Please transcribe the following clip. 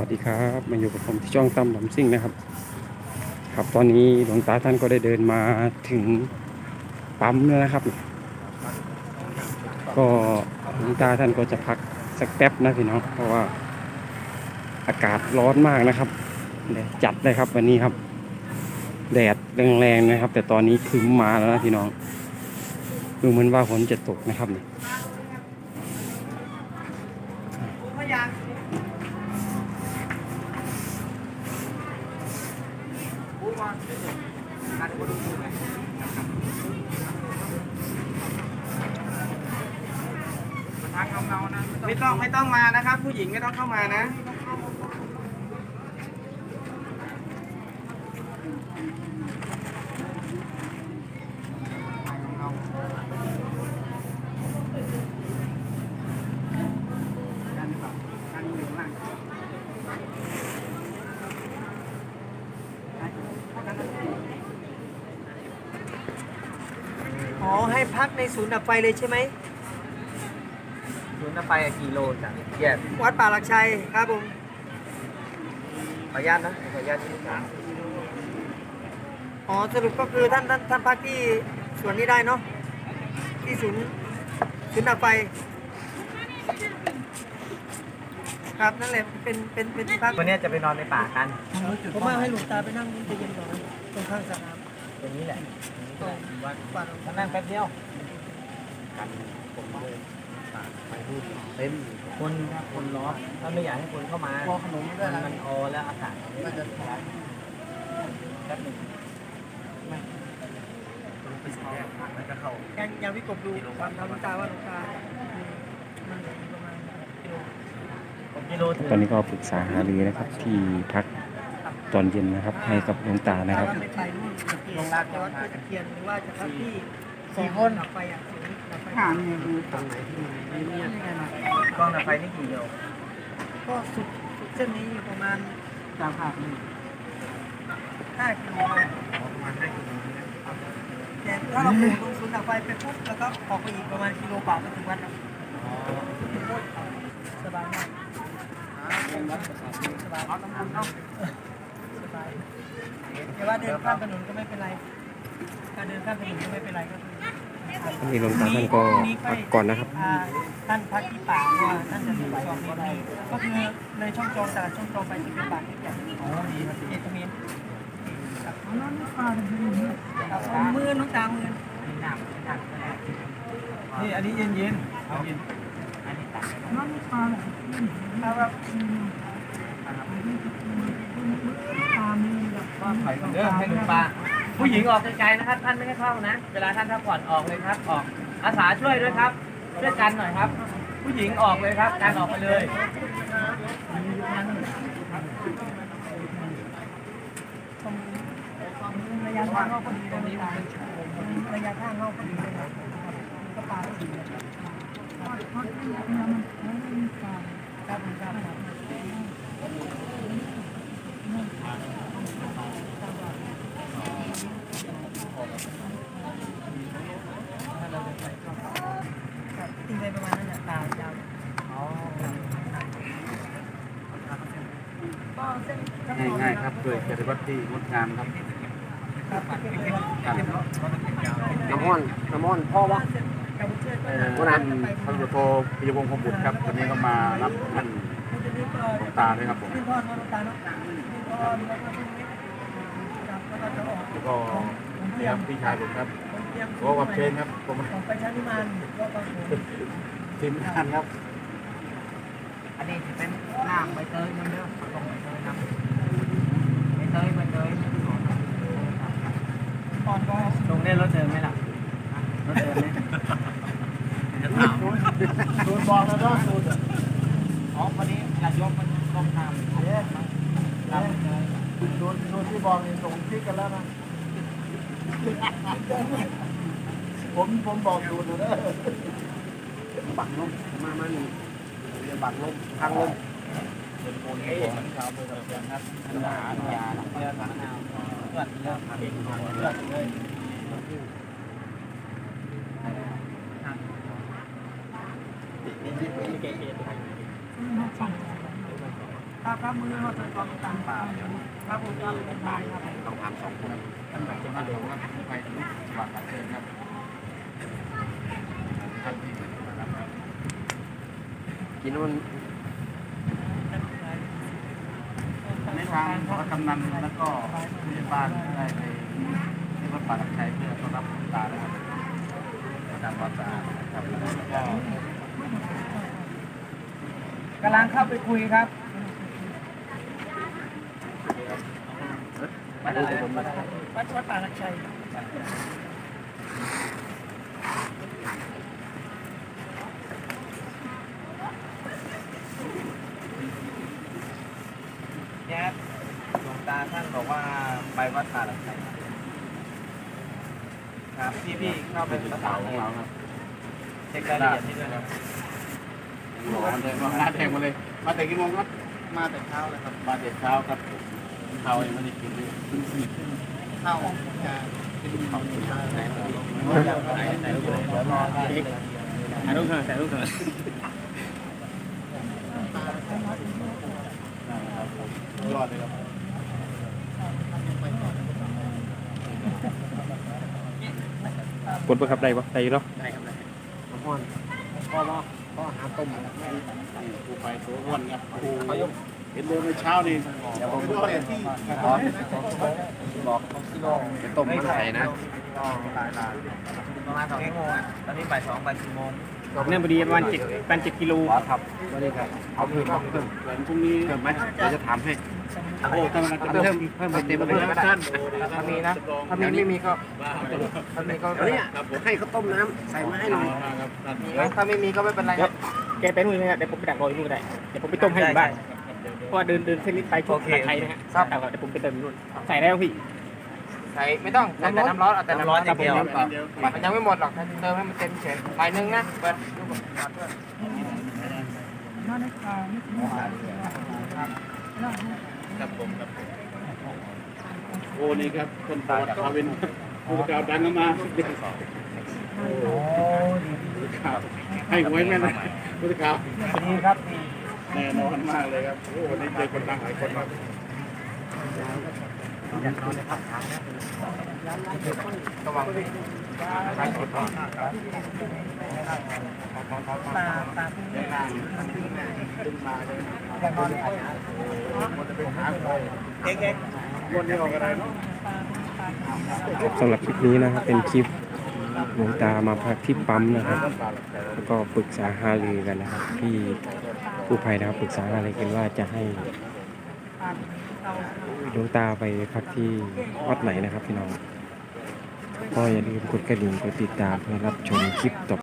วัสดีครับมาอยู่กับผมที่ช่องตั้มหลำซิ่งนะครับ ครับตอนนี้หลวงตาท่านก็ได้เดินมาถึงปั๊มแล้วนะครับ ก็หลวงตาท่านก็จะพักสักแป๊บนะพี่น้องเพราะว่าอากาศร้อนมากนะครับแดดจัดเลยครับวันนี้ครับ แดดแรงๆนะครับ แต่ตอนนี้คึ้มมาแล้วนะพี่น้องดูเหมือนว่าฝนจะตกนะครับนี่ ไม่ต้องไม่ต้องมานะครับ ผู้หญิงไม่ต้องเข้ามานะ อ๋อให้พักในศูนย์ดับไฟเลยใช่ไหมศูนย์ไปกี่โลจ้ะแยกวัดป่าหลักชัยครับผมขออนุญาตนะขออนุญาตที่สามอ๋อสรุปก็คือท่านท่านท่านพักที่ส่วนนี้ได้เนาะที่ศูนย์ศูนย์ดับไฟ ครับนั่นแหละเป็นเป็นเป็นที่พักวันนี้จะไปนอนในป่ากัน ผมว่าให้หลวงตาไปนั่งใจเย็นก่อนนะตรงข้างสระน้ต รงนี้แหละำตรงวัดป่าหลวงมาตานั่งแป๊บเดียวเต็มคนคนร้อนถ้าไม่อยากให้คนเข้ามาพอขนมด้วยนะมันออแล้วอากาศมันจะร้อนแป๊บหนึงไม่ไปแช่ผักแล้วก็เข้ายังยังวิกบดูความทำหลวงตาว่าหลวงตามันอยู่ประมาณกิโลผมกิโลถึงตอนนี้ก็ปรึกษาหารือนะครับที่พัก ตอนเย็นนะครับ ให้กับหลวงตานะครับว่าไม่ไปนู่นลงลาดจะวัดตะเคียนหรือว่าจะพักที่สี่คนดับไฟอะศูนย์ดับไฟถามเนี่ยดูตรงไหนที่มีเงียบกล้องระไฟนี่กี่โลก็สุดสุดเส้นนี้อยู่ประมาณตามภาพนี่5กิโลได้ประมาณห้ากิโลแต่ถ้าเราปลูกตรงศูนย์ดับไฟไปปุ๊บแล้วก็ออกไปอีกประมาณกิโลกว่าก็ถึงวัดแล้วสบายมากสบายเอาน้ำมันเข้าสบาย แต่ว่าเดินข้ามถนนก็ไม่เป็นไรการเดินข้ามถนนก็ไม่เป็นไรก็คืออันนี้หลวงตาท่านก็พักก่อนนะครับ อ่าท่านพักที่ป่าว่าท่านจะมีซองนี้ได้ก็คือในช่องจองตลาดช่องจองไปจะเป็นป่าที่ใหญ่อ๋อดีครับเอตเมนครับน้ำปลาครับเอามือน้องตามือมีน้ำมีน้ำก็ได้นี่อันนี้เย็นเย็นๆเอาเย็นอันนี้ตักน้ำปลาถ้าแบบ ก็ถอยก่อนเด้อให้ลุงป้าผู้หญิงออกไกลๆนะครับ ท่านไม่ให้เข้านะ เวลาท่านพักผ่อนออกเลยครับออกอาสาช่วยด้วยครับช่วยกันหน่อยครับ ผู้หญิงออกเลยครับ การออกไปเลยระยะทางเข้าพอดีตรงนี้ระยะทางเข้าพอดีเลยนะก็ปลาสีครับครับครับ ครับกินไปประมาณนั้นแหละตายาวก็เส้นง่ายๆครับโดยปฏิบัติที่งดงามครับครับเก็บเลยครับน้ำมันน้ำมันพ่อวะกับเชือกเอ่อวันนั้นพันตำรวจโทปิยวงศ์คมบุตรครับวันนี้ก็มารับท่าน ตาด้วยครับผมขึ้นทอดมาตาเนาะขึ้นทอดแล้วก็ขึ้นเม็ดครับแล้วก็จะออกแล้วก็นี่ครับพี่ชายผมครับโอ้วับเชนครับผมของไปชั้นนิมานก็บางผมทีมงานครับ อันนี้จะเป็นน้ำใบเตยน้ำเด้อผสมใบเตยน้ำใบเตยใบเตยตอนก็ลงได้รถเดินไหมล่ะรถเดินไหมจะถามสูตรบอกแล้วก็สูตรอ๋อพอดี อยากยกมันต้องทำเอ๊ะทำเลยสูตรสูตรที่บอกนี่ส่งคลิกกันแล้วนะ ผมผมบอกสูตรนะบังลมมามาหนึ่งเรียนบังลมทางลมเป็นโคนเอ๊ะชาวเมืองเชียงครับธรรมดาธรรมดาเลือดมะนาวเลือดเลือดเด็กเลือดเลยคค รับครับมือมาเป็นกองต่างป่าครับผมจะเป็นตายครับต้องทำสองคนท่านแบบท่านหลวงครับไปถึงวการเชิญครับท่านที่นะครับกินมันในทางพระกำนันแล้วก็ผู้ใหญ่บ้านได้ไปที่วัดป่าลำชัยเพื่อต้อนรับคุณตานะครับทำความสะอาดครับแล้วก็กำลังเข้าไปคุยครับ วัดอะไรวัดอะไรวัดวัดป่าลักชัยแย่หลวงตาท่านบอกว่าไปวัดป่าหลังไทยครับพี่พี่เข้าไปประสานของเราครับเช็ครายละเอียดให้ด้วยนะบอกมันเลยมาหน้าแทงมาเลย มาแต่กี่โมงครับ มาแต่เช้าเลยครับ มาแต่เช้าครับ ข้าวยังไม่ได้กินเลยข้าวจะกินของที่ไหนไหนไหนไหนเดี๋ยวรอเด็กถ่ายรูปเถอะถ่ายรูปเถอะยอดเลยครับกดประคับได้ปะได้อยู่เนาะได้ครับได้น้ำมันพ่อว่าพ่อหาต้มครูไปตัวอ้วนครับครู เห็นเดินเมื่อเช้านี่เดี๋ยวผมดูเลยที่บอกกิโลจะต้มมันใส่นะประมาณสองชั่วโมงอะตอนนี้บ่ายสองบ่ายสี่โมงเนี่ยพอดีประมาณเจ็ดประมาณเจ็ดกิโลครับไม่ได้ครับเอาเพิ่มเอาเพิ่มเหมือนพรุ่งนี้เพิ่มไหมเดี๋ยวจะถามให้โอ้ถ้ามันจะเพิ่มเพิ่มไปเต็มเลยนะท่านถ้ามีนะถ้ามีไม่มีก็ถ้ามีก็เดี๋ยให้เขาต้มน้ำใส่มาให้หน่อยถ้าไม่มีก็ไม่เป็นไรแกไปนู่นเลยนะเดี๋ยวผมไปดักรออยู่นู่นได้เดี๋ยวผมไปต้มให้อยู่บ้าน เพราะว่าเดินเดินเส้นนี้ไปช่วงไทยนะฮะครับเดี๋ยวผมไปเติมอยู่นู่นใส่ได้แล้วพี่ ใส่ไม่ต้องใส่แต่น้ำร้อนเอาแต่น้ำน้ำร้ร้ออนนอย่างเดียวมันยังไม่หมดหรอกเติมให้มันเต็มเฉยใบหนึ่งนะเปิดดูก่อนเพื่อนครับผมครับโอ้นี่ครับคนตาจากมาเป็นผู้กาวดังมาโอ้ข่าวให้หวยแม่นะผู้กาวดีครับ แน่นอนมากเลยครับโอ้วันนี้เจอคนดังหลายคนมากระวังใช้กดก่อนตาตาขึ้นมาขึ้นมาเลยยังนอนเลยมันจะเป็นหาคนเค้กเค้กคนนี้ออกอะไรเนาะสำหรับคลิปนี้นะครับเป็นคลิปหลวงตามาพักที่ปั๊มนะครับ แล้วก็ปรึกษาหารือกันนะครับที่ ผู้ภัยนะครับปรึกษาอะไรกันว่าจะให้หลวงตาไปพักที่วัดไหนนะครับพี่น้องก็อย่าลืมกดกระดิ่งกดติดตามเพื่อรับชมคลิปต่อ